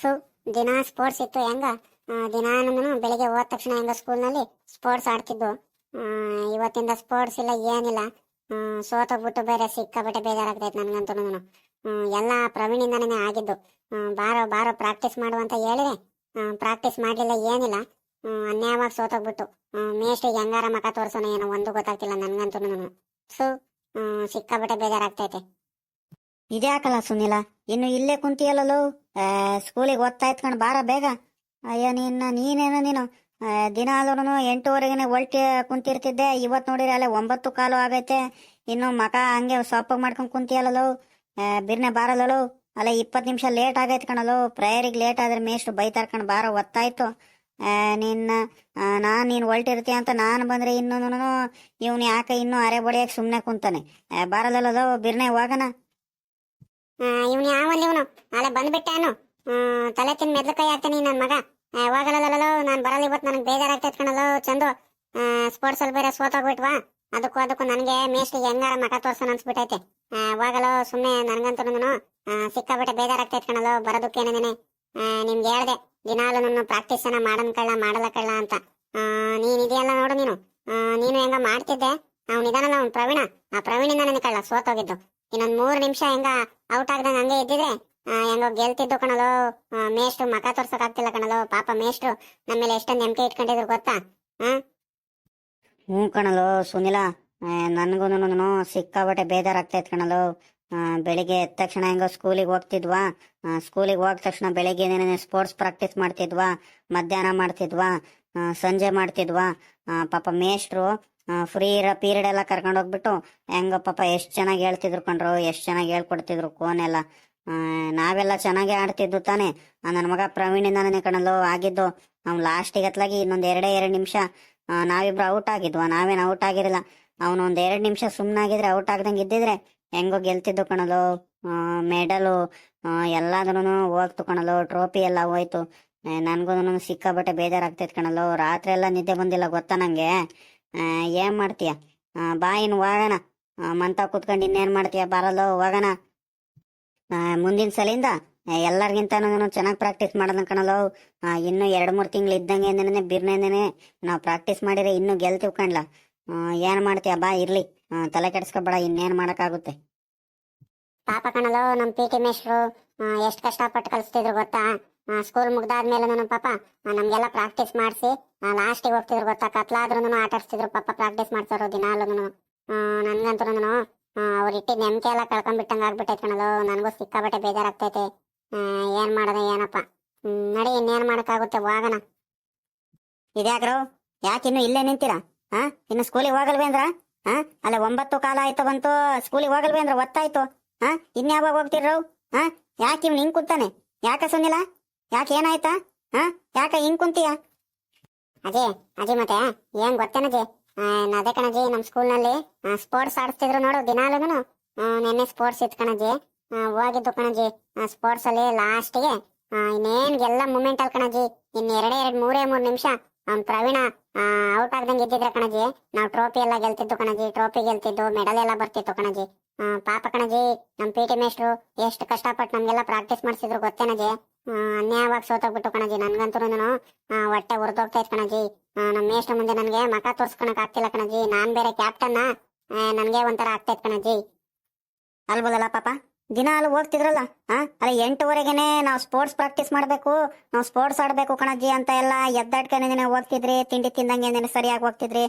ಥು ದಿನ ಸ್ಪೋರ್ಟ್ಸ್ ಇತ್ತು ಹೆಂಗ? ದಿನಾನು ಬೆಳಿಗ್ಗೆ ಹೋದ ತಕ್ಷಣ ಹೆಂಗ ಸ್ಕೂಲ್ನಲ್ಲಿ ಸ್ಪೋರ್ಟ್ಸ್ ಆಡ್ತಿದ್ದು ಇವತ್ತಿಂದ ಸ್ಪೋರ್ಟ್ಸ್ ಇಲ್ಲ, ಏನಿಲ್ಲ. ಸೋತೋಗ್ಬಿಟ್ಟು ಬೇರೆ ಸಿಕ್ಕಾಬಿಟ್ಟೆ ಬೇಜಾರಾಗ್ತೈತೆ ನನಗಂತೂ ಎಲ್ಲ ಪ್ರವೀಣಿಂದನೇ ಆಗಿದ್ದು. ಬಾರೋ ಬಾರೋ ಪ್ರಾಕ್ಟೀಸ್ ಮಾಡು ಅಂತ ಹೇಳಿದ್ರೆ ಪ್ರಾಕ್ಟೀಸ್ ಮಾಡಲಿಲ್ಲ, ಏನಿಲ್ಲ. ಅನ್ಯಾಯವಾಗಿ ಸೋತೋಗ್ಬಿಟ್ಟು. ಮೇಷ್ಟಿಗೆ ಹೆಂಗಾರ ಮಕ ತೋರ್ಸೋಣ ಏನೋ ಒಂದು ಗೊತ್ತಾಗ್ತಿಲ್ಲ ನನಗಂತೂ ಸೊ ಸಿಕ್ಕಾಬಿಟ್ಟೆ ಬೇಜಾರಾಗ್ತೈತೆ. ಇದ್ಯಾಕಲ್ಲ ಸುನಿಲ. ಇನ್ನು ಇಲ್ಲೇ ಕುಂತಿಯಲ್ಲೋ ಸ್ಕೂಲಿಗೆ ಓದ್ತಾ ಇತ್ಕೊಂಡು ಬಾರ ಬೇಗ. ಅಯ್ಯ ನಿನ್ನ ನೀನೇನು ನೀನು? ದಿನಾಲೂ ಎಂಟೂವರೆಗೆ ಒಲ್ಟಿ ಕುಂತಿರ್ತಿದ್ದೆ. ಇವತ್ತು ನೋಡಿದ್ರೆ ಅಲ್ಲೇ ಒಂಬತ್ತು ಕಾಲು ಆಗೈತೆ. ಇನ್ನು ಮಕ ಹಂಗೆ ಸೊಪ್ಪಾಗಿ ಮಾಡ್ಕೊಂಡು ಕುಂತಿಯಲ್ಲೋ ಬಿರ್ನೆ ಬಾರಲ್ಲೋ ಅಲ್ಲ ಇಪ್ಪತ್ತು ನಿಮಿಷ ಲೇಟ್ ಆಗೈತೆ ಕಣಲು ಪ್ರೇಯರಿಗೆ ಲೇಟ್ ಆದ್ರೆ ಮೇಷ್ಟು ಬೈತಾರ ಬಾರ ಒತ್ತಾಯ್ತು ನಿನ್ನ ನಾನು ನೀನು ಹೊಲ್ಟಿರ್ತೀಯ ಅಂತ ನಾನು ಬಂದ್ರೆ ಇನ್ನೂ ಇವನು ಯಾಕೆ ಇನ್ನೂ ಅರೆ ಬಡಿಯಕ್ಕೆ ಸುಮ್ಮನೆ ಕುಂತಾನೆ. ಆ, ಬಾರಲ್ಲಲ್ಲೋ ಬಿರ್ನೆ ಹೋಗಣ. ಇವನು ಯಾವಲ್ಲಿ ಇವನು? ನಾಳೆ ಬಂದ್ಬಿಟ್ಟಾನು ತಲೆ ತಿನ್ ಮೆದ್ಲು ಕೈ ಹಾಕ್ತೀನಿ ನನ್ನ ಮಗ. ಯಾವಾಗಲಲ್ಲೋ ನಾನು ಬರಲ್ಲ ಇವತ್ತು, ನನಗೆ ಬೇಜಾರಾಗ್ತೈತೆ ಕಣಲ್ಲೋ ಚಂದು. ಸ್ಪೋರ್ಟ್ಸ್ ಅಲ್ಲಿ ಬೇರೆ ಸೋತೋಗ್ಬಿಟ್ವಾ ಅದಕ್ಕೂ ಅದಕ್ಕೂ ನನಗೆ ಮೇಷ್ಟಿಗೆ ಹೆಂಗಾರ ಮಗ ತೋರ್ಸೋಣ ಅನ್ಸ್ಬಿಟ್ಟೈತೆ. ಯಾವಾಗಲೋ ಸುಮ್ಮನೆ ನನಗಂತೂ ಸಿಕ್ಕಾಬಿಟ್ಟೆ ಬೇಜಾರಾಗ್ತೈತೆ ಕಣಲ್ಲೋ ಬರೋದಕ್ಕೇನೇನೆ ನಿಮ್ಗೆ ಹೇಳ್ದೆ ದಿನಾಲು ನನ್ನ ಪ್ರಾಕ್ಟೀಸ್ ಅನ್ನ ಮಾಡನ್ ಕಳ್ಳ, ಮಾಡಲ್ಲ ಕಳ್ಳ ಅಂತ. ನೀನ್ ಇದೆಯಲ್ಲ ನೋಡು ನೀನು. ನೀನು ಹೆಂಗ ಮಾಡ್ತಿದ್ದೆ. ಅವ್ನು ಇದಾನಲ್ಲ ಅವ್ನು ಪ್ರವೀಣ. ಆ ಪ್ರವೀಣಿಂದ ನನಗೆ ಕಳ್ಳ ಸೋತೋಗಿದ್ದು ಇನ್ನೊಂದ್ ಮೂರ್ ನಿಮಿಷ ಹೆಂಗ ಔಟ್ ಆಗ್ದಂಗ ಹಂಗೆ ಇದ್ದಿದ್ರೆ ಹೆಂಗೋ ಗೆಲ್ತಿದ್ದು ಕಣಲು ಮೇಷ್ಟ್ರು ಮಕ ತೋರ್ಸಕ್ ಆಗ್ತಿಲ್ಲ ಕಣಲೋ, ಪಾಪ ಮೇಷ್ಟ್ರು ನಮ್ಮ ಮೇಲೆ ಎಷ್ಟೊಂದು ನಂಬಿಕೆ ಇಟ್ಕೊಂಡಿದ್ರು ಗೊತ್ತಾ ಹ್ಞೂ ಕಣಲು ಸುನಿಲ ನನಗೂನು ಸಿಕ್ಕಾಬಟ್ಟೆ ಬೇಜಾರಾಗ್ತೈತೆ ಕಣಲು. ಬೆಳಿಗ್ಗೆ ಎದ್ದ ತಕ್ಷಣ ಹೆಂಗೋ ಸ್ಕೂಲಿಗೆ ಹೋಗ್ತಿದ್ವಾ ಸ್ಕೂಲಿಗೆ ಹೋದ ತಕ್ಷಣ ಬೆಳಿಗ್ಗೆ ಸ್ಪೋರ್ಟ್ಸ್ ಪ್ರಾಕ್ಟೀಸ್ ಮಾಡ್ತಿದ್ವಾ, ಮಧ್ಯಾಹ್ನ ಮಾಡ್ತಿದ್ವಾ ಸಂಜೆ ಮಾಡ್ತಿದ್ವಾ ಪಾಪ ಮೇಷ್ಟ್ರು ಫ್ರೀ ಇರೋ ಪೀರಿಯಡ್ ಎಲ್ಲ ಕರ್ಕೊಂಡು ಹೋಗ್ಬಿಟ್ಟು ಹೆಂಗೋ ಪಾಪ ಎಷ್ಟು ಚೆನ್ನಾಗಿ ಹೇಳ್ತಿದ್ರು ಕಣ್ರು ಎಷ್ಟು ಚೆನ್ನಾಗಿ ಹೇಳ್ಕೊಡ್ತಿದ್ರು ಕೋನೆಲ್ಲ ಎಲ್ಲ. ನಾವೆಲ್ಲ ಚೆನ್ನಾಗಿ ಆಡ್ತಿದ್ದು ತಾನೆ. ನನ್ನ ಮಗ ಪ್ರವೀಣಿಂದಾನೇ ಕಣಲು ಆಗಿದ್ದು ಅವ್ನು ಲಾಸ್ಟಿಗೆ ಹತ್ಲಾಗಿ ಇನ್ನೊಂದು ಎರಡೇ ಎರಡು ನಿಮಿಷ ನಾವಿಬ್ರು ಔಟ್ ಆಗಿದ್ವಾ. ನಾವೇನು ಔಟ್ ಆಗಿರಲಿಲ್ಲ ಅವನು ಒಂದು ಎರಡು ನಿಮಿಷ ಸುಮ್ಮನಾಗಿದ್ರೆ ಔಟ್ ಆಗ್ದಂಗೆ ಇದ್ದಿದ್ರೆ ಹೆಂಗೋ ಗೆಲ್ತಿದ್ದು ಕಣಲು ಮೆಡಲು ಎಲ್ಲಾದ್ರೂ ಹೋಗ್ತು ಕಣಲು ಟ್ರೋಫಿ ಎಲ್ಲ ಹೋಯ್ತು. ನನಗೂ ಸಿಕ್ಕಾಬಟ್ಟೆ ಬೇಜಾರಾಗ್ತೈತೆ ಕಣಲು ರಾತ್ರಿ ಎಲ್ಲ ನಿದ್ದೆ ಬಂದಿಲ್ಲ ಗೊತ್ತಾ ನಂಗೆ? ಆ, ಏನ್ ಮಾಡ್ತೀಯ? ಬಾ ಇನ್ನು ಹೋಗೋಣ. ಮಂತ ಕುತ್ಕೊಂಡು ಇನ್ನೇನ್ ಮಾಡ್ತೀಯ? ಬರಲ್ಲ ಹೋಗೋಣ. ಮುಂದಿನ ಸಲಿಂದ ಎಲ್ಲರಿಗಿಂತ ಚೆನ್ನಾಗಿ ಪ್ರಾಕ್ಟೀಸ್ ಮಾಡೋದನ್ನ ಕಣಲ್ಲ. ಆ, ಇನ್ನು ಎರಡು ಮೂರು ತಿಂಗಳು ಇದ್ದಂಗೆ ಬಿರ್ನೇನೇ ನಾವು ಪ್ರಾಕ್ಟೀಸ್ ಮಾಡಿದ್ರೆ ಇನ್ನೂ ಗೆಲ್ತೀವಿ ಕಣ್ಲ. ಏನು ಮಾಡ್ತೀಯ? ಬಾ ಇರ್ಲಿ. ತಲೆ ಕೆಡಿಸ್ಕೊಬೇಡ ಇನ್ನೇನು ಮಾಡೋಕ್ಕಾಗುತ್ತೆ. ಪಾಪ ಕಣಲೋ ನಮ್ಮ ಪಿ ಟಿ ಎಷ್ಟು ಕಷ್ಟಪಟ್ಟು ಕಲಿಸ್ತಿದ್ರು ಗೊತ್ತಾ? ಸ್ಕೂಲ್ ಮುಗ್ದಾದ್ಮೇಲೆ ನನ್ನ ಪಾಪ ನಮಗೆಲ್ಲ ಪ್ರಾಕ್ಟೀಸ್ ಮಾಡಿಸಿ ಲಾಸ್ಟಿಗೆ ಹೋಗ್ತಿದ್ರು ಗೊತ್ತಾ ಕತ್ಲಾದ್ರೂ ಆಟ ಆಡ್ಸ್ತಿದ್ರು, ಪಾಪ ಪ್ರಾಕ್ಟೀಸ್ ಮಾಡ್ತಾರೋ ದಿನಾಲು ನನ್ಗಂತೂ ಅವ್ರು ಇಟ್ಟಿದ್ ನೆಮ್ಕೆ ಎಲ್ಲ ಕಳ್ಕೊಂಡ್ಬಿಟ್ಟಂಗೆ ಆಗ್ಬಿಟ್ಟೈತೆ ಕಣಲೋ ನನಗೂ ಸಿಕ್ಕಾಬಟ್ಟೆ ಬೇಜಾರಾಗ್ತೈತೆ. ಏನ್ ಮಾಡೋದು, ಏನಪ್ಪ. ನಡಿ, ಇನ್ನೇನ್ ಮಾಡಕ್ಕಾಗುತ್ತೆ, ಹೋಗೋಣ. ಇದ್ಯಾಕ್ರು ಇನ್ನು ಇಲ್ಲೇ ನಿಂತೀರಾ? ಹಾ ಇನ್ನು ಸ್ಕೂಲಿಗೆ ಹೋಗಲ್ವೇಂದ್ರ ಹಾ ಅಲ್ಲ ಒಂಬತ್ತು ಕಾಲ ಆಯ್ತು ಬಂತು ಸ್ಕೂಲಿಗೆ ಹೋಗಲ್ವೇಂದ್ರ ಒತ್ತಾಯ್ತು. ಹಾ ಇನ್ಯಾವಾಗ ಹೋಗ್ತಿರ್ರು? ಹಾ ಯಾಕೆ ಇವ್ನು ಕುಂತಾನೆ? ಯಾಕ ಸುನಿಲ್ಲ ಯಾಕೆ ಏನಾಯ್ತಾ? ಹಾ? ಯಾಕ ಹಿಂಗ್ ಕುಂತೀಯ? ಅಜಿ ಅಜಿ ಮತ್ತೆ, ಏನ್ ಗೊತ್ತೇನಜಿ ಅದೇ ಕಣಜಿ ನಮ್ ಸ್ಕೂಲ್ನಲ್ಲಿ ಸ್ಪೋರ್ಟ್ಸ್ ಆಡಿಸ್ತಿದ್ರು ನೋಡು ದಿನಾಲೂನು ನೆನ್ನೆ ಸ್ಪೋರ್ಟ್ಸ್ ಇತ್ತು ಕಣಜಿ ಹೋಗಿದ್ದು ಕಣಜಿ ಸ್ಪೋರ್ಟ್ಸ್ ಅಲ್ಲಿ ಲಾಸ್ಟ್ಗೆ ಇನ್ನೇನ್ ಎಲ್ಲ ಮೂಮೆಂಟ್ ಅಲ್ಲಿ ಕಣಜಿ ಇನ್ ಎರಡೇ, ಎರಡ್, ಮೂರೇ, ಮೂರ್ ನಿಮಿಷ ಪ್ರವೀಣ ಔಟ್ ಆಗ್ದಂಗೆ ಇದ್ದಿದ್ರೆ ಕಣಜಿ ನಾವು ಟ್ರೋಫಿ ಎಲ್ಲ ಗೆಲ್ತಿದ್ದು ಕಣಜಿ ಟ್ರೋಫಿ ಗೆಲ್ತಿದ್ದು ಮೆಡಲ್ ಎಲ್ಲ ಬರ್ತಿತ್ತು ಕಣಜಿ ಪಾಪ ಕಣಜಿ ನಮ್ ಪಿ ಟಿ ಮೇಷ್ಟ್ರು ಎಷ್ಟು ಕಷ್ಟಪಟ್ಟು ನಮಗೆಲ್ಲ ಪ್ರಾಕ್ಟೀಸ್ ಮಾಡಿಸಿದ್ರು ಗೊತ್ತೇನಜಿ ಅನ್ಯಾಯವಾಗಿ ಸೋತೋಗ್ಬಿಟ್ಟು ಕಣಜಿ ನನ್ಗಂತೂ ಹೊಟ್ಟೆ ಉರ್ದೋಗ್ತೈತ್ ಕಣಜಿ ಆ, ನಮ್ಮ ಮೇಷ್ಟ್ರ ಮುಂದೆ ನನಗೆ ಮಕ ತೋರ್ಸ್ಕೊಳಕ್ ಆಗ್ತಿಲ್ಲ ಕಣಜಿ ನಾನು ಬೇರೆ ಕ್ಯಾಪ್ಟನ್ನ ನನಗೆ ಒಂಥರ ಆಗ್ತೈತ್ ಕಣಜಿ ಅಲ್ಬೋದಲ್ಲ ಪಾಪ? ದಿನ ಅಲ್ಲಿ ಹೋಗ್ತಿದ್ರಲ್ಲ ಹಾ ಅಲ್ಲ ಎಂಟುವರೆಗೆನೆ ನಾವು ಸ್ಪೋರ್ಟ್ಸ್ ಪ್ರಾಕ್ಟೀಸ್ ಮಾಡಬೇಕು ನಾವು ಸ್ಪೋರ್ಟ್ಸ್ ಆಡಬೇಕು ಕಣಜ್ಜಿ ಅಂತ ಎಲ್ಲ ಎದ್ದಾಡ್ಕೊಂಡೇನೆ ಹೋಗ್ತಿದ್ರಿ ತಿಂಡಿ ತಿಂದಂಗೆ ಸರಿಯಾಗಿ ಹೋಗ್ತಿದ್ರಿ.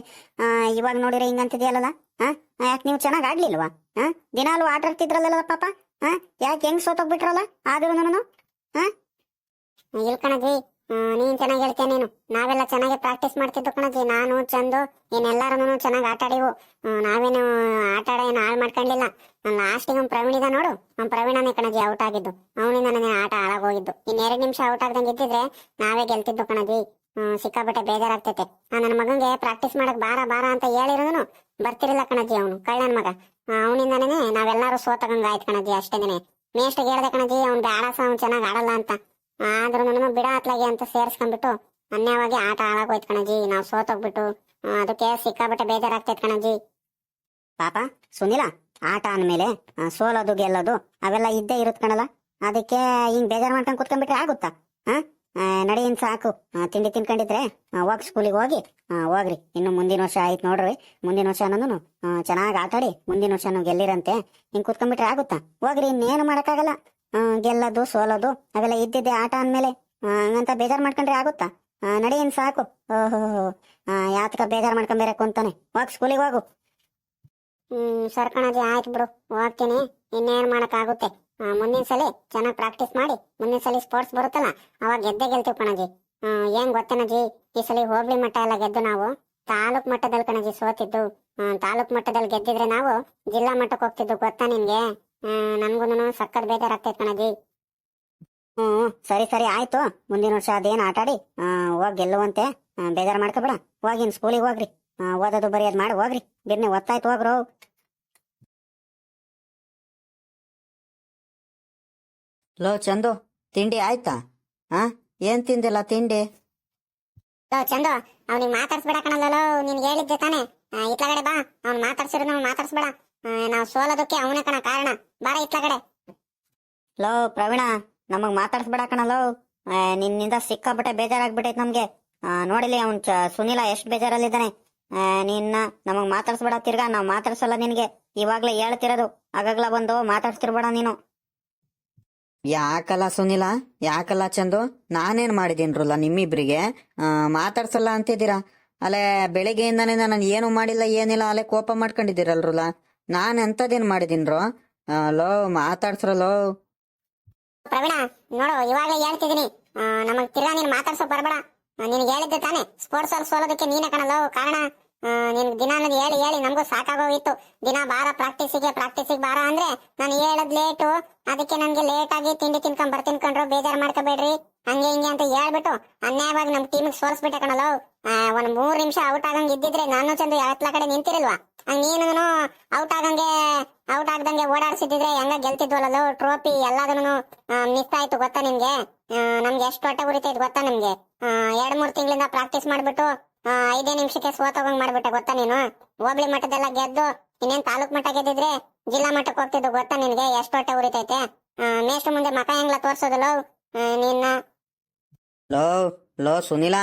ಇವಾಗ ನೋಡಿದ್ರೆ ಹಿಂಗಂತಿದ್ಯಲ್ಲ ಹಾ ಯಾಕೆ ನೀವು ಚೆನ್ನಾಗಿ ಆಡ್ಲಿಲ್ವಾ ಹಾ ದಿನಾಲು ಆಟ ಆಡ್ತಿದ್ರಲ್ಲ ಪಾಪ ಹಾ ಯಾಕೆ ಹೆಂಗ್ ಸೋತೋಗ್ಬಿಟ್ರಲ್ಲ ಆದ್ರೂ ಇಲ್ ಕಣಜಿ ಆ, ನೀನ್ ಚೆನ್ನಾಗಿ ಹೇಳ್ತೀಯ ನೀನು. ನಾವೆಲ್ಲ ಚೆನ್ನಾಗಿ ಪ್ರಾಕ್ಟೀಸ್ ಮಾಡ್ತಿದ್ದು ಕಣಜಿ ನಾನು, ಚಂದು ಇನ್ನೆಲ್ಲಾರು ಚೆನ್ನಾಗಿ ಆಟ ಆಡಿವು. ನಾವೇನು ಆಟ ಆಡ ಏನು ಹಾಳು ಮಾಡ್ಕೊಂಡಿಲ್ಲ. ಲಾಸ್ಟಿಗೆ ಅವ್ನು ಪ್ರವೀಣ್ ಇದ ನೋಡು. ಅವ್ನು ಪ್ರವೀಣನೇ ಕಣಜಿ ಔಟ್ ಆಗಿದ್ದು. ಅವನಿಂದ ನನಗೆ ಆಟ ಹಾಳಾಗೋಗಿದ್ದು ಇನ್ ಎರಡು ನಿಮಿಷ ಔಟ್ ಆಗ್ದಂಗೆ ಇದ್ದಿದ್ರೆ ನಾವೇ ಗೆಲ್ತಿದ್ದು ಕಣಜಿ ಹ್ಮ್, ಸಿಕ್ಕಾಪಟ್ಟೆ ಬೇಜಾರಾಗ್ತೈತೆ. ನನ್ನ ಮಗಂಗೆ ಪ್ರಾಕ್ಟೀಸ್ ಮಾಡಕ್ ಬಾರ ಬಾರ ಅಂತ ಹೇಳಿರೋನು ಬರ್ತಿರಲಿಲ್ಲ ಕಣಜಿ ಅವನು, ಕಳ್ಳನ ಮಗ. ಅವನಿಂದನೇ ನಾವೆಲ್ಲರೂ ಸೋತಗಂಗ ಆಯ್ತು ಕಣಜಿ ಅಷ್ಟೇನೆ ಮೇಷ್ಟಿಗೆ ಹೇಳ್ದೆ ಕಣಜಿ ಅವ್ನು ಬೇಡ ಅವ್ನು ಚೆನ್ನಾಗಿ ಆಡಲ್ಲ ಅಂತ. ಆದ್ರೂ ನಾನು ಬಿಡ ಅತ್ಲಾಗೆ ಅಂತ ಸೇರಿಸ್ಕೊಂಡ್ಬಿಟ್ಟು ಅನ್ಯವಾಗಿ ಆಟ ಹಾಳಾಗೋಯ್ತು ಕಣಜಿ. ನಾವು ಸೋತೋಗ್ಬಿಟ್ಟು ಅದಕ್ಕೆ ಸಿಕ್ಕಾಬಿಟ್ಟೆ ಬೇಜಾರಾಗ್ತೈತೆ ಕಣಜಿ. ಪಾಪ ಸುನಿಲ ಆಟ ಅಂದಮೇಲೆ ಸೋಲೋದು ಗೆಲ್ಲೋದು ಅವೆಲ್ಲ ಇದ್ದೇ ಇರುತ್ತೆ ಕಣಲ್ಲ. ಅದಕ್ಕೆ ಹಿಂಗ್ ಬೇಜಾರು ಮಾಡ್ಕೊಂಡು ಕುತ್ಕೊಂಡ್ಬಿಟ್ರೆ ಆಗುತ್ತಾ? ಹಾ ಆ, ನಡಿ ಇನ್ ಸಾಕು. ತಿಂಡಿ ತಿನ್ಕೊಂಡಿದ್ರೆ ಹೋಗಿ ಸ್ಕೂಲಿಗೆ ಹೋಗಿ ಹೋಗ್ರಿ. ಇನ್ನು ಮುಂದಿನ ವರ್ಷ ಆಯ್ತು ನೋಡ್ರಿ. ಮುಂದಿನ ವರ್ಷ ಅನ್ನೋನು ಚೆನ್ನಾಗಿ ಆಟಾಡಿ ಮುಂದಿನ ವರ್ಷ ಗೆಲ್ಲಿರಂತೆ. ಹಿಂಗ್ ಕುತ್ಕೊಂಡ್ಬಿಟ್ರೆ ಆಗುತ್ತಾ? ಹೋಗ್ರಿ ಇನ್ನೇನು ಮಾಡಕ್ಕಾಗಲ್ಲ. ಗೆಲ್ಲೋದು, ಸೋಲೋದು, ಅವೆಲ್ಲ ಇದ್ದಿದ್ದೆ. ಆಟ ಅಂದ್ಮೇಲೆ ಹಂಗಂತ ಬೇಜಾರ್ ಮಾಡ್ಕೊಂಡ್ರೆ ಆಗುತ್ತಾ? ನಡೀನ್ ಸಾಕು. ಓಹೋ ಯಾತಕ ಬೇಜಾರ್ ಮಾಡ್ಕೊಂಬೇರೆ ಕುಂತಾನೆ. ಹೋಗ್ ಸ್ಕೂಲಿಗೆ ಹೋಗು. ಹ್ಮ್ ಸರ್ಕಣಜಿ ಆಯ್ತು ಬಿಡು. ಹೋಗ್ತೀನಿ. ಇನ್ನೇನ್ ಆಗುತ್ತೆ ಮುಂದಿನ ಸಲ ಚೆನ್ನಾಗಿ ಪ್ರಾಕ್ಟೀಸ್ ಮಾಡಿ. ಮುಂದಿನ ಸಲ ಸ್ಪೋರ್ಟ್ಸ್ ಬರುತ್ತಲ್ಲ, ಅವಾಗ ಗೆದ್ದೆ ಗೆಲ್ತೀವಿ ಕಣಜಿ. ಏನ್ ಗೊತ್ತೇನಜಿ ಈ ಸಲ ಹೋಬಳಿ ಮಟ್ಟ ಎಲ್ಲ ಗೆದ್ದು ನಾವು, ತಾಲೂಕ್ ಮಟ್ಟದಲ್ಲಿ ಕಣಜಿ ಸೋತಿದ್ದು. ತಾಲೂಕ್ ಮಟ್ಟದಲ್ಲಿ ಗೆದ್ದಿದ್ರೆ ನಾವು ಜಿಲ್ಲಾ ಮಟ್ಟಕ್ಕೆ ಹೋಗ್ತಿದ್ದು, ಗೊತ್ತಾ ನಿನ್ಗೆ? ನನ್ಗೂನು ಸಖತ್ ಬೇಜಾರಾಗ್ತೈತೆ ಕಣಜಿ ಹ್ಮ್ ಸರಿ ಸರಿ ಆಯ್ತು. ಮುಂದಿನ ವರ್ಷ ಅದೇನ್ ಆಟಾಡಿ ಹೋಗ್ ಗೆಲ್ಲುವಂತೆ ಬೇಜಾರ್ ಮಾಡ್ಕೋಬೇಡ. ಹೋಗಿನ್ ಸ್ಕೂಲಿಗೆ ಹೋಗ್ರಿ. ಓದೋದು ಬರೆಯೋದು ಮಾಡಿ ಹೋಗ್ರಿ. ಬಿರ್ನೆ ಒತ್ತಾಯ್ತು ಹೋಗ್ರೋ. ಲೋ ಚಂದು ತಿಂಡಿ ಆಯ್ತಾ? ಹಾ ಏನ್ ತಿಂದಿಲ್ಲ ತಿಂಡಿ? ಲೋ ಚಂದು ಅವ್ನಿಗೆ ಮಾತಾಡ್ಸ್ಬೇಡ ಲೋ ನಿನ್ಗೆ ಹೇಳಿದ್ದೆ ತಾನೆ. ಆ, ಇತ್ಲಗಡೆ ಬಾ ಅವ್ನ್ ಮಾತಾಡ್ಸಿರೋದು ಮಾತಾಡ್ಸ್ಬೇಡ. ನಾವು ಸೋಲೋದಕ್ಕೆ ಅವನೇ ಕಣ ಕಾರಣ. ಬಾರ ಇತ್ಲಗಡೆ ಲೋ ಪ್ರವೀಣ ನಮಗ್ ಮಾತಾಡ್ಸ್ಬೇಡ ಕಣ ಲೋ. ನಿನ್ನಿಂದ ಸಿಕ್ಕಾಬಿಟ್ಟೆ ಬೇಜಾರಾಗ್ಬಿಟ್ಟೈತ್ ನಮ್ಗೆ. ನೋಡಿಲಿ ಅವನ್ ಸುನಿಲ ಸುನೀಲ ಎಷ್ಟ್ ಬೇಜಾರಲ್ಲಿದ್ದಾನೆ. ಆ, ನಿನ್ನ ನಮಗ್ ಮಾತಾಡ್ಸ್ಬೇಡ ತಿರ್ಗಾ ನಾವ್ ಮಾತಾಡ್ಸಲ್ಲ ನಿನ್ಗೆ. ಇವಾಗ್ಲೇ ಹೇಳ್ತಿರೋದು. ಆಗಾಗ್ಲ ಬಂದು ಮಾತಾಡ್ಸ್ತಿರ್ಬೇಡ ನೀನು. ಯಾಕಲ್ಲ ಸುನಿಲ? ಯಾಕಲ್ಲ ಚಂದು? ನಾನೇನ್ ಮಾಡಿದೀನ್ರಲ್ಲ ನಿಮ್ಮಿಬ್ರಿಗೆ? ಆ, ಮಾತಾಡ್ಸಲ್ಲ ಅಂತಿದ್ದೀರಾ? ಅಲ್ಲೇ ಬೆಳಿಗ್ಗೆಯಿಂದಾನೇ ನಾನು ಏನು ಮಾಡಿಲ್ಲ ಏನಿಲ್ಲ ಅಲ್ಲೇ ಕೋಪ ಮಾಡ್ಕೊಂಡಿದ್ದೀರಲ್ರಲ್ಲ. ನಾನು ಎಂಥದ್ದೇನು ಮಾಡಿದೀನ್ರೋ? ಲೋ ಮಾತಾಡ್ಸ್ರಲೋ ಪ್ರವೀಣ, ನೋಡು, ಇವಾಗ ಹೇಳ್ತಿದ್ದೀನಿ. ನಮಗ್ ತಿರ್ಗಾ ನೀನ್ ಮಾತಾಡ್ಸೋ ಬರಬೇಡ. ನಿನ್ಗೆ ಹೇಳಿದ್ದೆ ತಾನೆ ಸ್ಪೋರ್ಟ್ಸ್ ಅಲ್ಲಿ ಸೋಲೋದಕ್ಕೆ ನೀನೇ ಕಣಲು ಕಾರಣ. ನಿನ್ ದಿನ ಅನ್ನೋದು ಹೇಳಿ ಹೇಳಿ, ನಮಗೂ ಸಾಕಾಗೋಗಿತ್ತು. ದಿನ ಬಾರ ಪ್ರಾಕ್ಟೀಸಿಗೆ ಪ್ರಾಕ್ಟೀಸಿಗೆ ಬಾರ ಅಂದ್ರೆ ನಾನು ಹೇಳದ್ ಲೇಟು ಅದಕ್ಕೆ ನನಗೆ ಲೇಟ್ ಆಗಿ ತಿಂಡಿ ತಿನ್ಕೊಂಡ್ ಬರ್ತಿನ್ಕೊಂಡ್ರು ಕಣ್ರು ಬೇಜಾರ್ ಮಾಡ್ಕೋಬೇಡ್ರಿ. ಹಂಗೆ ಹಿಂಗೆ ಅಂತ ಹೇಳ್ಬಿಟ್ಟು ಅನ್ಯಾಯವಾಗಿ ನಮ್ ಟೀಮಿಗೆ ಸೋಲ್ಸ್ಬಿಟ್ಟೆ ಕಣಲು ಒಂದ್ ಮೂರ್ ನಿಮಿಷ ಔಟ್ ಆಗಂಗ್ ಇದ್ದಿದ್ರೆ ನಾನು ಚಂದ ಯಾವತ್ಲ ಕಡೆ ನಿಂತಿರಲ್ವಾ? ನೀನು ಔಟ್ ಆಗಂಗೆ ಔಟ್ ಆಗ್ದಂಗೆ ಓಡಾಡ್ಸಿದ್ರೆ ಹೆಂಗ ಗೆಲ್ತಿದ್ವಲ್ಲ ಟ್ರೋಫಿ ಎಲ್ಲದನ್ನು ಮಿಸ್ ಆಯ್ತು ಗೊತ್ತಾ ನಿಮ್ಗೆ? ನಮ್ಗೆ ಎಷ್ಟು ಹೊಟ್ಟೆ ಉರಿತೈತೆ ಗೊತ್ತಾ ನಿಮ್ಗೆ? ಎರಡ್ ಮೂರ್ ತಿಂಗಳಿಂದ ಪ್ರಾಕ್ಟೀಸ್ ಮಾಡ್ಬಿಟ್ಟು ಐದೇ ನಿಮಿಷಕ್ಕೆ ಸೋತೋಗಂಗ್ ಮಾಡ್ಬಿಟ್ಟೆ ಗೊತ್ತಾ ನೀನು? ಹೋಬಳಿ ಮಟ್ಟದೆಲ್ಲ ಗೆದ್ದು ಇನ್ನೇನ್ ತಾಲೂಕ್ ಮಟ್ಟ ಗೆದ್ದಿದ್ರೆ ಜಿಲ್ಲಾ ಮಟ್ಟಕ್ಕೆ ಹೋಗ್ತಿದ್ದು ಗೊತ್ತಾ ನಿನ್ಗೆ? ಎಷ್ಟು ಹೊಟ್ಟೆ ಉರಿತೈತೆ? ಮೇಷ್ಟ್ರ ಮುಂದೆ ಮಕ ಹೆಂಗ್ಲ ತೋರ್ಸೋದಲ್ಲ? ನಿನ್ನ ಲೋ ಲೋ ಸುನಿಲ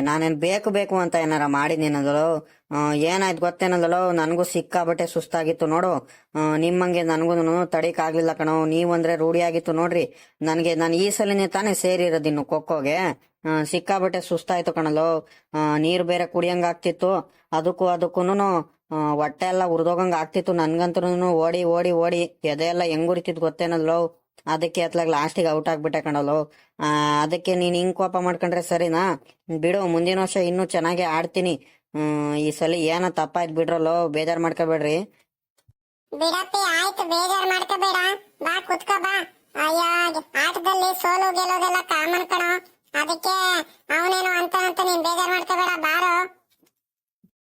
ನಾನೇನ್ ಬೇಕು ಬೇಕು ಅಂತ ಏನಾರ ಮಾಡಿದ್ದೀನದಲೋ ಏನಾಯ್ತು ಗೊತ್ತೇನದಲೋ? ನನಗೂ ಸಿಕ್ಕಾಬಟ್ಟೆ ಸುಸ್ತಾಗಿತ್ತು ನೋಡು. ನಿಮ್ಮಂಗೆ ನನಗೂ ತಡೀಕಾಗ್ಲಿಲ್ಲ ಕಣೋ. ನೀವಂದ್ರೆ ರೂಢಿ ಆಗಿತ್ತು ನೋಡ್ರಿ. ನನಗೆ ನಾನು ಈ ಸಲನೇ ತಾನೇ ಸೇರಿರೋದು ಇನ್ನು ಖೋಖೋಗೆ. ಆ, ಸಿಕ್ಕಾಬಟ್ಟೆ ಸುಸ್ತಾಯ್ತು ಕಣಲೋ ನೀರು ಬೇರೆ ಕುಡಿಯಂಗ ಆಗ್ತಿತ್ತು. ಅದಕ್ಕೂ ಅದಕ್ಕೂನು ಹೊಟ್ಟೆ ಎಲ್ಲ ಉರ್ದೋಗಂಗ ಆಗ್ತಿತ್ತು. ನನ್ಗಂತೂ ಓಡಿ ಓಡಿ ಓಡಿ ಎದೆ ಎಲ್ಲ ಹೆಂಗ್ ಗೊತ್ತೇನಲ್ಲ ಗೊತ್ತೇನಲ್ಲೋ ಅದಕ್ಕೆ ಅತ್ಲಾಗ ಲಾಸ್ಟಿಗೆ ಔಟ್ ಆಗ್ಬಿಟ್ಟೆ ಕಣಲು ಅದಕ್ಕೆ ನೀನ್ ಹಿಂಗ್ ಕೋಪ ಮಾಡ್ಕೊಂಡ್ರೆ ಸರಿನಾ? ಬಿಡು, ಮುಂದಿನ ವರ್ಷ ಇನ್ನೂ ಚೆನ್ನಾಗಿ ಆಡ್ತೀನಿ. ಈ ಸಲ ಏನೋ ತಪ್ಪಾಯ್ತು ಬಿಡ್ರಲ್ಲೋ, ಬೇಜಾರ್ ಮಾಡ್ಕೋಬೇಡ್ರಿ. ಬಿಡಪ್ಪಿ, ಆಯ್ತು, ಬೇಜಾರ್ ಮಾಡ್ಕೋಬೇಡ. ಬಾ, ಕುತ್ಕೋ, ಬಾ. ಅಯ್ಯೋ ಆಟದಲ್ಲಿ ಸೋಲು ಗೆಲ್ಲೋದೆಲ್ಲ ಕಾಮನ್ ಕಣೋ. ಅದಕ್ಕೆ ಅವನೇನು ಅಂತ ಅಂತ ನೀನ್ ಬೇಜಾರ್ ಮಾಡ್ಕೋಬೇಡ, ಬಾರೋ.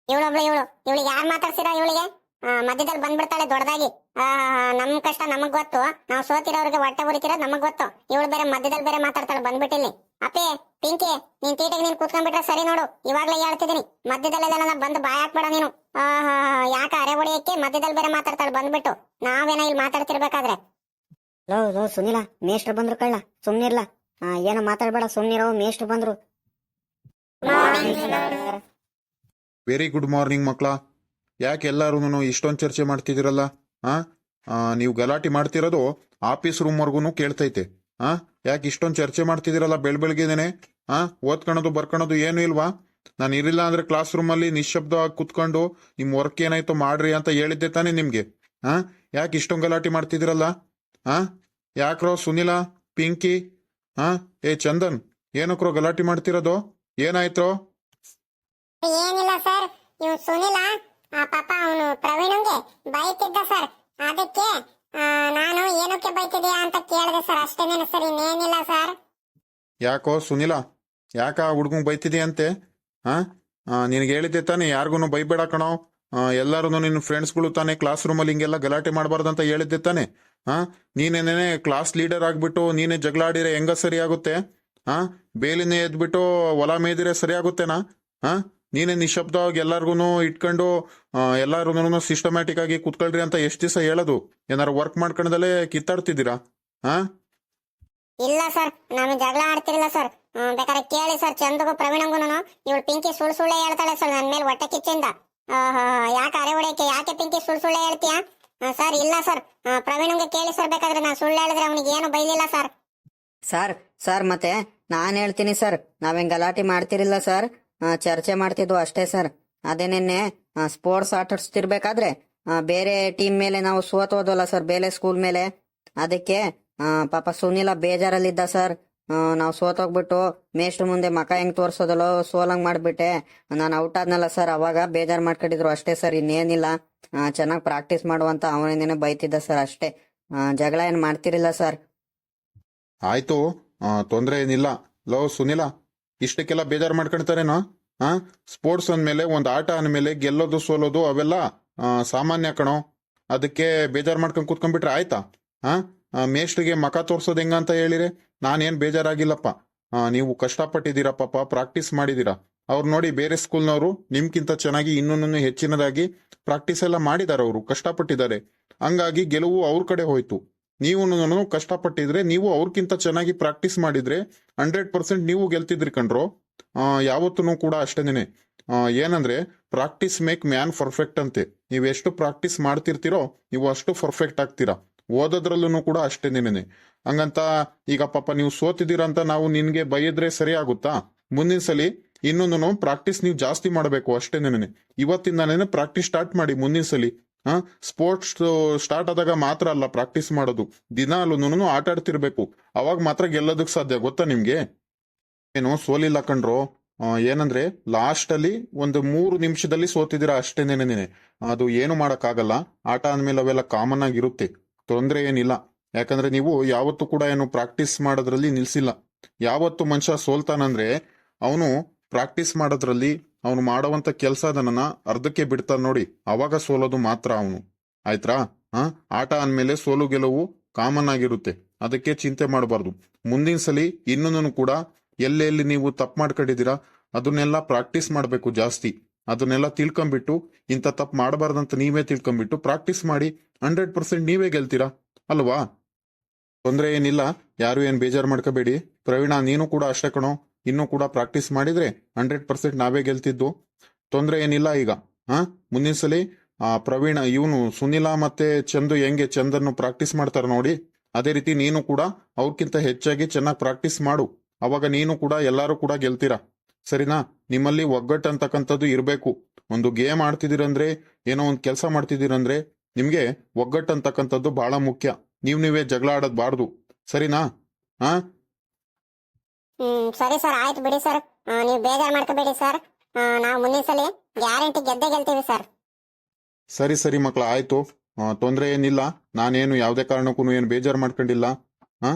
ಇವಳೊಬ್ಳು, ಇವಳು, ಇವಳಿಗೆ ಯಾರು ಮಾತಾಡ್ಸಿರೋ ಇವಳಿಗೆ? ಮಧ್ಯದಲ್ಲಿ ಬಂದ್ಬಿಡ್ತಾಳೆ ದೊಡ್ಡದಾಗಿ. ನಮ್ ಕಷ್ಟ ನಮಗ್ ಗೊತ್ತು. ನಾವು ಸೋತಿರೋರಿಗೆ ಹೊಟ್ಟೆ ಉರಿತಿರೋದು ನಮಗ್ ಗೊತ್ತು. ಇವಳು ಬೇರೆ ಮಧ್ಯದಲ್ಲಿ ಬೇರೆ ಮಾತಾಡ್ತಾಳೆ ಬಂದ್ಬಿಟ್ಟಿಲ್ಲಿ. ಅಪ್ಪಿ ಪಿಂಕಿ ನೀನ್ ತೀಟೆಗೆ ನೀನ್ ಕೂತ್ಕೊಂಡ್ಬಿಟ್ರೆ ಸರಿ ನೋಡು. ಇವಾಗ್ಲೇ ಹೇಳ್ತಿದ್ದೀನಿ. ಮಧ್ಯದಲ್ಲೆಲ್ಲ ಬಂದು ಬಾಯ್ ಹಾಕ್ಬೇಡ ನೀನು. ಆಹಾ, ಯಾಕ ಅರೆ ಹೊಡೆಯಕ್ಕೆ ಮಧ್ಯದಲ್ಲಿ ಬೇರೆ ಮಾತಾಡ್ತಾಳೆ ಬಂದ್ಬಿಟ್ಟು. ನಾವೇನ ಇಲ್ಲಿ ಮಾತಾಡ್ತಿರ್ಬೇಕಾದ್ರೆ? ಲೋ ಲೋ ಸುನಿಲ ಮೇಷ್ಟ್ರು ಬಂದ್ರು ಕಳ್ಳ. ಸುಮ್ನಿರ್ಲ. ಆ, ಏನೋ ಮಾತಾಡ್ಬೇಡ ಸುಮ್ನಿರೋ ಮೇಷ್ಟ್ರು ಬಂದ್ರು. ವೆರಿ ಗುಡ್ ಮಾರ್ನಿಂಗ್ ಮಕ್ಳ ಯಾಕೆ ಎಲ್ಲಾರು ಇಷ್ಟೊಂದು ಚರ್ಚೆ ಮಾಡ್ತಿದ್ದೀರಲ್ಲ? ಆ? ನೀವು ಗಲಾಟೆ ಮಾಡ್ತಿರೋದು ಆಫೀಸ್ ರೂಮ್ವರೆಗೂ ಕೇಳ್ತೈತೆ. ಆ? ಯಾಕೆ ಇಷ್ಟೊಂದು ಚರ್ಚೆ ಮಾಡ್ತಿದ್ದೀರಲ್ಲ ಬೆಳ್ ಬೆಳಗ್ಗೆದೇನೆ ಆ? ಓದ್ಕೊಳೋದು ಬರ್ಕೊಳೋದು ಏನು ಇಲ್ವಾ? ನಾನು ಇರಿಲ್ಲ ಅಂದ್ರೆ ಕ್ಲಾಸ್ ರೂಮಲ್ಲಿ ನಿಶ್ಶಬ್ದವಾಗಿ ಕುತ್ಕೊಂಡು ನಿಮ್ಮ ವರ್ಕ್ ಏನಾಯ್ತು ಮಾಡ್ರಿ ಅಂತ ಹೇಳಿದ್ದೆ ತಾನೇ ನಿಮಗೆ. ಆ? ಯಾಕೆ ಇಷ್ಟೊಂದು ಗಲಾಟೆ ಮಾಡ್ತಿದ್ದೀರಲ್ಲ? ಆ? ಯಾಕ್ರೋ ಸುನಿಲ, ಪಿಂಕಿ? ಆ? ಏ, ಚಂದನ್, ಏನಕ್ರೋ ಗಲಾಟೆ ಮಾಡ್ತಿರೋದು? ಏನಾಯ್ತೋ? ಏನಿಲ್ಲ ಸರ್ ಸುನಿಲ ಪಾಪ ಅವನು ಪ್ರವೀಣಂಗೆ ಬೈತಿದ್ದ ಸರ್. ಅದಕ್ಕೆ ನಾನು ಏನಕ್ಕೆ ಬೈತಿದ್ಯಾ ಅಂತ ಕೇಳಿದೆ ಸರ್. ಅಷ್ಟೇನೇನು ಸರ್, ಇನ್ನೇನಿಲ್ಲ ಸರ್. ಯಾಕೋ ಸುನಿಲ, ಯಾಕ ಹುಡ್ಗಂಗ್ ಬೈತಿದ್ಯಂತೆ? ಹಾ ನಿನಗೆ ಹೇಳಿದ್ದೆ ತಾನೆ ಯಾರಿಗೂ ಬೈಬೇಡ ಕಣೋ. ಎಲ್ಲರೂ ನಿನ್ನ ಫ್ರೆಂಡ್ಸ್ಗಳು ತಾನೆ ಕ್ಲಾಸ್ ರೂಮಲ್ಲಿ ಹಿಂಗೆಲ್ಲ ಗಲಾಟೆ ಮಾಡಬಾರ್ದಂತ ಹೇಳಿದ್ದೆ ತಾನೆ. ಹಾ ನೀನೇನೇ ಕ್ಲಾಸ್ ಲೀಡರ್ ಆಗ್ಬಿಟ್ಟು ನೀನೇ ಜಗಳ ಆಡಿದ್ರೆ ಹೆಂಗ ಸರಿ ಆಗುತ್ತೆ ಹಾ ಬೇಲಿನೇ ಎದ್ಬಿಟ್ಟು ಹೊಲ ಮೇದಿರೆ ಸರಿ ಆಗುತ್ತೆನಾ ಹಾ ನೀನೇ ನಿಶಬ್ದವಾಗಿ ಎಲ್ಲಾರ್ಗು ಇಟ್ಕೊಂಡು ಎಲ್ಲಾರ್ಗು ಸಿಸ್ಟಮ್ಯಾಟಿಕ್ ಆಗಿ ಕುತ್ಕೊಳ್ರಿ ಅಂತ ಎಷ್ಟು ದಿವಸ ಹೇಳೋದು? ಏನಾರು ವರ್ಕ್ ಮಾಡ್ಕೊಂಡದಲ್ಲೇ ಕಿತ್ತಾಡ್ತಿದ್ದೀರಾ? ಹಾ ಇಲ್ಲ ಸರ್ ನಾನು ಜಗಳ ಆಡ್ತಿರಲಿಲ್ಲ ಸರ್ ಬೇಕಾದ್ರೆ ಕೇಳಿ ಸರ್ ಚಂದಗೂ ಪ್ರವೀಣಂಗೂ ಇವಳು ಪಿಂಕಿ ಸುಳ್ಳು ಸುಳ್ಳೆ ಹೇಳ್ತಾಳೆ ಸರ್ ನನ್ನ ಮೇಲೆ ಹೊಟ್ಟೆ ಕಿಚ್ಚಿಂದ. ಯಾಕೆ ಅರೆ ಹೊಡೆಯಕ್ಕೆ? ಯಾಕೆ ಪಿಂಕಿ ಸುಳ್ಳು ಸುಳ್ಳೆ ಹೇಳ್ತೀಯಾ? ಸರ್ ಇಲ್ಲ ಸರ್ ಪ್ರವೀಣಂಗೆ ಕೇಳಿ ಸರ್ ಬೇಕಾದ್ರೆ ನಾನು ಸುಳ್ಳು ಹೇಳಿದ್ರೆ ಅವನಿಗೆ ಏನು ಬೈಲಿಲ್ಲ ಸರ್ ಸರ್ ಸರ್ ಮತ್ತೆ ನಾನು ಹೇಳ್ತೀನಿ ಸರ್ ನಾವೇನ್ ಗಲಾಟೆ ಮಾಡ್ತಿರಿಲ್ಲ ಸರ್ ಚರ್ಚೆ ಮಾಡ್ತಿದ್ವು ಅಷ್ಟೇ ಸರ್. ಅದೇ ನಿನ್ನೆ ಸ್ಪೋರ್ಟ್ಸ್ ಆಟಾಡ್ಸ್ತಿರ್ಬೇಕಾದ್ರೆ ಬೇರೆ ಟೀಮ್ ಮೇಲೆ ನಾವು ಸೋತೋದಲ್ಲ ಸರ್, ಬೇರೆ ಸ್ಕೂಲ್ ಮೇಲೆ. ಅದಕ್ಕೆ ಪಾಪ ಸುನಿಲ ಬೇಜಾರಲ್ಲಿದ್ದ ಸರ್. ನಾವು ಸೋತೋಗ್ಬಿಟ್ಟು ಮೇಷ್ಟ್ರ ಮುಂದೆ ಮಕ ಹೆಂಗ್ ತೋರ್ಸೋದಲ್ಲೋ, ಸೋಲಂಗ್ ಮಾಡ್ಬಿಟ್ಟೆ. ನಾನು ಔಟ್ ಆದ್ನಲ್ಲ ಸರ್, ಅವಾಗ ಬೇಜಾರ್ ಮಾಡ್ಕೊಂಡಿದ್ರು ಅಷ್ಟೇ ಸರ್, ಇನ್ನೇನಿಲ್ಲ. ಚೆನ್ನಾಗಿ ಪ್ರಾಕ್ಟೀಸ್ ಮಾಡುವಂತ ಅವನೇನೇನೆ ಬೈತಿದ್ದ ಸರ್ ಅಷ್ಟೇ. ಜಗಳ ಏನ್ ಮಾಡ್ತಿರಿಲ್ಲ ಸರ್. ಆಯ್ತು ತೊಂದರೆ ಏನಿಲ್ಲ. ಲೋ, ಸುನಿಲ. ಇಷ್ಟಕ್ಕೆಲ್ಲ ಬೇಜಾರು ಮಾಡ್ಕೊಳ್ತಾರೇನೋ? ಹಾ ಸ್ಪೋರ್ಟ್ಸ್ ಅಂದಮೇಲೆ, ಒಂದು ಆಟ ಅಂದಮೇಲೆ ಗೆಲ್ಲೋದು, ಸೋಲೋದು ಅವೆಲ್ಲ ಸಾಮಾನ್ಯ ಕಣೋ. ಅದಕ್ಕೆ ಬೇಜಾರು ಮಾಡ್ಕೊಂಡು ಕೂತ್ಕೊಂಡ್ಬಿಟ್ರೆ ಆಯ್ತಾ? ಹಾ ಮೇಷ್ಟ್ರಿಗೆ ಮಖ ತೋರ್ಸೋದು ಹೆಂಗಂತ ಹೇಳಿರಿ? ನಾನೇನು ಬೇಜಾರಾಗಿಲ್ಲಪ್ಪ. ನೀವು ಕಷ್ಟಪಟ್ಟಿದ್ದೀರಾ ಪಾಪ, ಪ್ರಾಕ್ಟೀಸ್ ಮಾಡಿದ್ದೀರಾ. ಅವ್ರು ನೋಡಿ ಬೇರೆ ಸ್ಕೂಲ್ನವರು ನಿಮ್ಗಿಂತ ಚೆನ್ನಾಗಿ ಇನ್ನೊಂದನ್ನು ಹೆಚ್ಚಿನದಾಗಿ ಪ್ರಾಕ್ಟೀಸ್ ಎಲ್ಲ ಮಾಡಿದ್ದಾರೆ ಅವರು, ಕಷ್ಟಪಟ್ಟಿದ್ದಾರೆ. ಹಂಗಾಗಿ ಗೆಲುವು ಅವ್ರ ಕಡೆ ಹೋಯ್ತು. ನೀವು ಕಷ್ಟಪಟ್ಟಿದ್ರೆ, ನೀವು ಅವ್ರಕ್ಕಿಂತ ಚೆನ್ನಾಗಿ ಪ್ರಾಕ್ಟೀಸ್ ಮಾಡಿದ್ರೆ ಹಂಡ್ರೆಡ್ ಪರ್ಸೆಂಟ್ ನೀವು ಗೆಲ್ತಿದ್ರಿ ಕಣ್ರೋ. ಯಾವತ್ತೂ ಕೂಡ ಅಷ್ಟೇನೆ ಏನಂದ್ರೆ ಪ್ರಾಕ್ಟೀಸ್ ಮೇಕ್ ಮ್ಯಾನ್ ಪರ್ಫೆಕ್ಟ್ ಅಂತೆ. ನೀವು ಎಷ್ಟು ಪ್ರಾಕ್ಟೀಸ್ ಮಾಡ್ತಿರ್ತೀರೋ, ನೀವು ಅಷ್ಟು ಪರ್ಫೆಕ್ಟ್ ಆಗ್ತೀರಾ. ಓದೋದ್ರಲ್ಲೂ ಕೂಡ ಅಷ್ಟೇನೇನೆ ಹಂಗಂತ ಈಗ ಪಾಪ ನೀವು ಸೋತಿದ್ದೀರಾ ಅಂತ ನಾವು ನಿನ್ಗೆ ಬೈಯದ್ರೆ ಸರಿ ಆಗುತ್ತಾ? ಮುಂದಿನ ಸಲಿ ಇನ್ನೊಂದು ಪ್ರಾಕ್ಟೀಸ್ ನೀವು ಜಾಸ್ತಿ ಮಾಡಬೇಕು ಅಷ್ಟೇನೇನೆ ಇವತ್ತಿಂದಾನೇ ಪ್ರಾಕ್ಟೀಸ್ ಸ್ಟಾರ್ಟ್ ಮಾಡಿ ಮುಂದಿನ ಸಲಿ ಹಾ? ಸ್ಪೋರ್ಟ್ಸ್ ಸ್ಟಾರ್ಟ್ ಆದಾಗ ಮಾತ್ರ ಅಲ್ಲ ಪ್ರಾಕ್ಟೀಸ್ ಮಾಡೋದು. ದಿನಾಲೂ ಆಟ ಆಡ್ತಿರ್ಬೇಕು. ಅವಾಗ ಮಾತ್ರ ಗೆಲ್ಲೋದಕ್ಕೆ ಸಾಧ್ಯ ಗೊತ್ತಾ ನಿಮ್ಗೆ? ಏನು ಸೋಲಿಲ್ಲ ಕಣ್ರೋ? ಆ, ಏನಂದ್ರೆ ಲಾಸ್ಟ್ ಅಲ್ಲಿ ಒಂದು ಮೂರು ನಿಮಿಷದಲ್ಲಿ ಸೋತಿದ್ದೀರಾ ಅಷ್ಟೇನೇನೆ ಅದು ಏನು ಮಾಡಕ್ಕಾಗಲ್ಲ. ಆಟ ಅಂದ್ಮೇಲೆ ಅವೆಲ್ಲ ಕಾಮನ್ ಆಗಿರುತ್ತೆ. ತೊಂದರೆ ಏನಿಲ್ಲ. ಯಾಕಂದ್ರೆ ನೀವು ಯಾವತ್ತೂ ಕೂಡ ಏನು ಪ್ರಾಕ್ಟೀಸ್ ಮಾಡೋದ್ರಲ್ಲಿ ನಿಲ್ಸಿಲ್ಲ. ಯಾವತ್ತು ಮನುಷ್ಯ ಸೋಲ್ತಾನಂದ್ರೆ ಅವನು ಪ್ರಾಕ್ಟೀಸ್ ಮಾಡೋದ್ರಲ್ಲಿ ಅವನು ಮಾಡುವಂತ ಕೆಲಸದನ್ನ ಅರ್ಧಕ್ಕೆ ಬಿಡ್ತಾನೆ ನೋಡಿ, ಅವಾಗ ಸೋಲೋದು ಮಾತ್ರ ಅವನು. ಆಯ್ತ್ರಾ? ಹಾ ಆಟ ಅಂದ್ಮೇಲೆ ಸೋಲು ಗೆಲುವು ಕಾಮನ್ ಆಗಿರುತ್ತೆ ಅದಕ್ಕೆ ಚಿಂತೆ ಮಾಡಬಾರ್ದು. ಮುಂದಿನ ಸಲಿ ಇನ್ನೊಂದನ್ನು ಕೂಡ ಎಲ್ಲೆಲ್ಲಿ ನೀವು ತಪ್ಪು ಮಾಡ್ಕೊಂಡಿದ್ದೀರಾ, ಅದನ್ನೆಲ್ಲ ಪ್ರಾಕ್ಟೀಸ್ ಮಾಡಬೇಕು ಜಾಸ್ತಿ. ಅದನ್ನೆಲ್ಲ ತಿಳ್ಕೊಂಬಿಟ್ಟು ಇಂಥ ತಪ್ಪು ಮಾಡಬಾರ್ದಂತ ನೀವೇ ತಿಳ್ಕೊಂಬಿಟ್ಟು ಪ್ರಾಕ್ಟೀಸ್ ಮಾಡಿ ಹಂಡ್ರೆಡ್ ಪರ್ಸೆಂಟ್ ನೀವೇ ಗೆಲ್ತೀರಾ? ಅಲ್ವಾ? ತೊಂದರೆ ಏನಿಲ್ಲ, ಯಾರು ಏನು ಬೇಜಾರು ಮಾಡ್ಕೋಬೇಡಿ. ಪ್ರವೀಣ, ನೀನು ಕೂಡ ಅಷ್ಟೇ ಕಣೋ. ಇನ್ನೂ ಕೂಡ ಪ್ರಾಕ್ಟೀಸ್ ಮಾಡಿದ್ರೆ ಹಂಡ್ರೆಡ್ ಪರ್ಸೆಂಟ್ ನಾವೇ ಗೆಲ್ತಿದ್ದು. ತೊಂದರೆ ಏನಿಲ್ಲ ಈಗ. ಹಾ? ಮುಂದಿನ ಸಲ ಪ್ರವೀಣ, ಇವನು ಸುನಿಲ ಮತ್ತೆ ಚಂದು ಹೆಂಗೆ ಚಂದನ್ನು ಪ್ರಾಕ್ಟೀಸ್ ಮಾಡ್ತಾರೆ ನೋಡಿ. ಅದೇ ರೀತಿ ನೀನು ಕೂಡ ಅವ್ರಕ್ಕಿಂತ ಹೆಚ್ಚಾಗಿ ಚೆನ್ನಾಗಿ ಪ್ರಾಕ್ಟೀಸ್ ಮಾಡು. ಅವಾಗ ನೀನು ಕೂಡ ಎಲ್ಲರೂ ಕೂಡ ಗೆಲ್ತೀರಾ? ಸರಿನಾ? ನಿಮ್ಮಲ್ಲಿ ಒಗ್ಗಟ್ಟು ಅಂತಕ್ಕಂಥದ್ದು ಇರಬೇಕು. ಒಂದು ಗೇಮ್ ಆಡ್ತಿದ್ದೀರಂದ್ರೆ, ಏನೋ ಒಂದು ಕೆಲಸ ಮಾಡ್ತಿದ್ದೀರಂದ್ರೆ, ನಿಮಗೆ ಒಗ್ಗಟ್ಟು ಅಂತಕ್ಕಂಥದ್ದು ಬಹಳ ಮುಖ್ಯ. ನೀವು ನೀವೇ ಜಗಳ ಆಡೋದ್ಬಾರ್ದು ಸರಿನಾ? ಹಾ? ಹ್ಮ್ ಸರಿ ಸರ್ ಆಯ್ತು ಬಿಡಿ ಸರ್. ನೀವು ಬೇಜಾರು ಮಾಡ್ಕೋಬೇಡಿ ಸರ್. ನಾವು ಮುಂದಿನ ಸಲ ಗ್ಯಾರಂಟಿ ಗೆದ್ದೆ ಗೆಲ್ತೀವಿ ಸರ್. ಸರಿ ಸರಿ ಮಕ್ಳ ಆಯ್ತು. ತೊಂದರೆ ಏನಿಲ್ಲ. ನಾನೇನು ಯಾವುದೇ ಕಾರಣಕ್ಕೂ ಏನು ಬೇಜಾರು ಮಾಡ್ಕೊಂಡಿಲ್ಲ. ಹಾ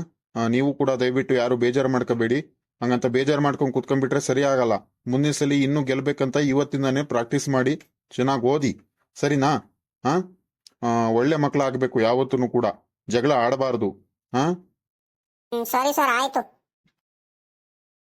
ನೀವು ಕೂಡ ದಯವಿಟ್ಟು ಯಾರು ಬೇಜಾರು ಮಾಡ್ಕೋಬೇಡಿ. ಹಂಗಂತ ಬೇಜಾರು ಮಾಡ್ಕೊಂಡು ಕುತ್ಕೊಂಡ್ಬಿಟ್ರೆ ಸರಿ ಆಗಲ್ಲ. ಮುಂದಿನ ಸಲ ಇನ್ನೂ ಗೆಲ್ಬೇಕಂತ ಇವತ್ತಿಂದಾನೇ ಪ್ರಾಕ್ಟೀಸ್ ಮಾಡಿ ಚೆನ್ನಾಗಿ ಓದಿ. ಸರಿನಾ? ಹಾ ಒಳ್ಳೆ ಮಕ್ಕಳಾಗಬೇಕು ಯಾವತ್ತೂ ಕೂಡ. ಜಗಳ ಆಡಬಾರ್ದು. ಹಾ ಹ್ಮ್ ಸರಿ ಸರ್ ಆಯ್ತು.